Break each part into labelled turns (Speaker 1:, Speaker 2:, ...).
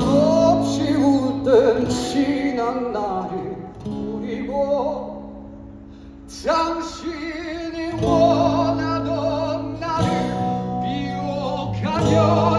Speaker 1: 없이 웃던 지난 날이 우리고 당신이
Speaker 2: 원하던 나를 비옥하며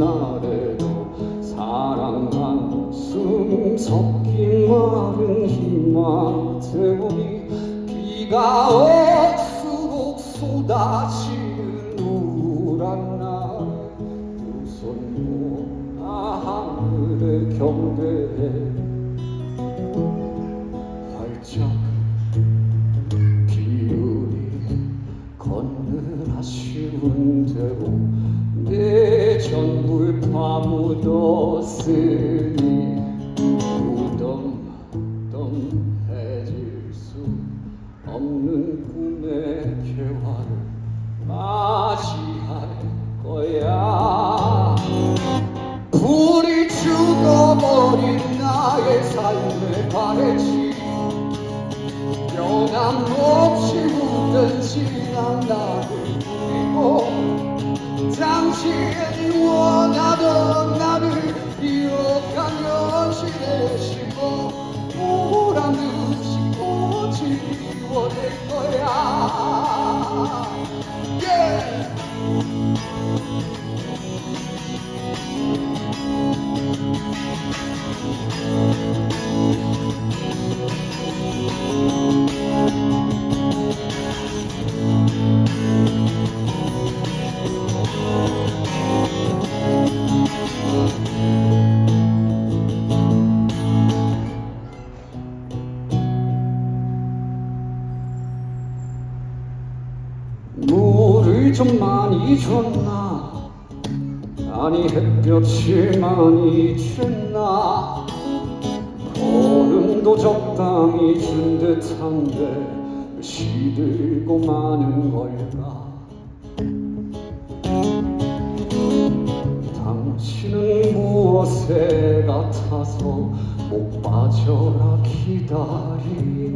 Speaker 2: 날에도 사랑한 숨 섞인 마른 희망 태우니 비가 올수록 쏟아지는 우울한 날두손 모아 하늘에 경배해 파묻었으니 무덤덤해질 수 없는 꿈의 개화를 맞이할 거야. 불이 죽어버린 나의 삶의 바래지. 변함없이 웃던 지난 날을 그리고 당신이 원 좀 많이 줬나? 아니 햇볕이 많이 쬐나? 걸음도 적당히 준 듯한데 왜 시들고 마는 걸까? 당신은 무엇에 같아서 목 빠져라 기다리나?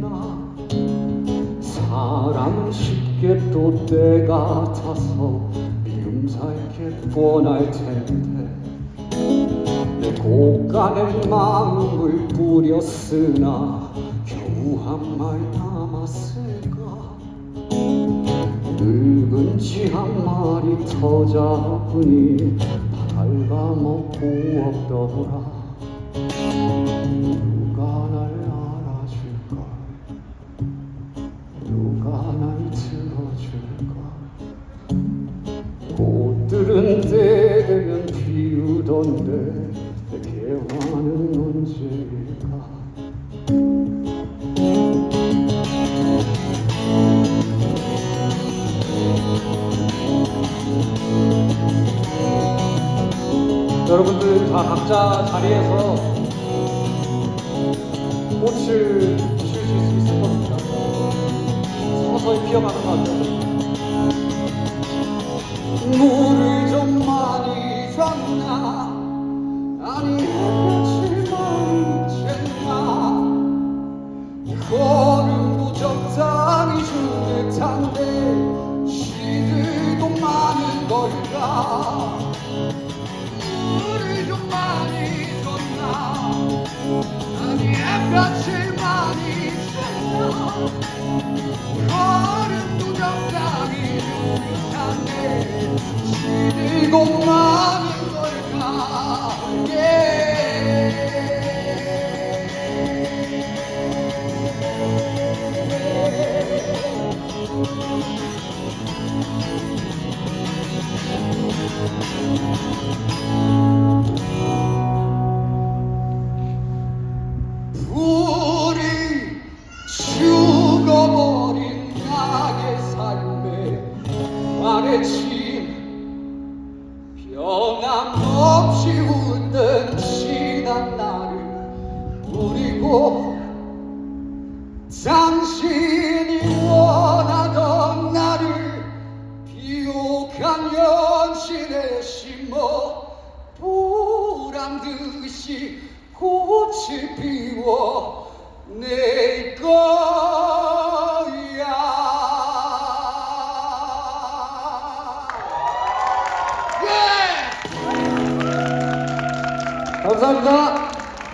Speaker 2: 사랑은 쉽 게또 때가 타서 미움 살게 뻔할 텐데. 내 고간에 마음을 뿌렸으나 겨우 한 말 남았을까? 늙은 지 한 마리 더 잡으니 갉아먹고 없더라 꽃들은 때 되면 피우던데 내 개화는 언제일까 여러분들 다 각자 자리에서 꽃을 피우실 수 있을 겁니다. 서서히 피어가는 것 같아요. 물을 좀 많이 줬나 아니 많이 쬐나 걸음도 적당히 준 듯한데 시들도 많은 걸까 불이
Speaker 1: 강연실에 심어 보란 듯이 꽃이 피워 내거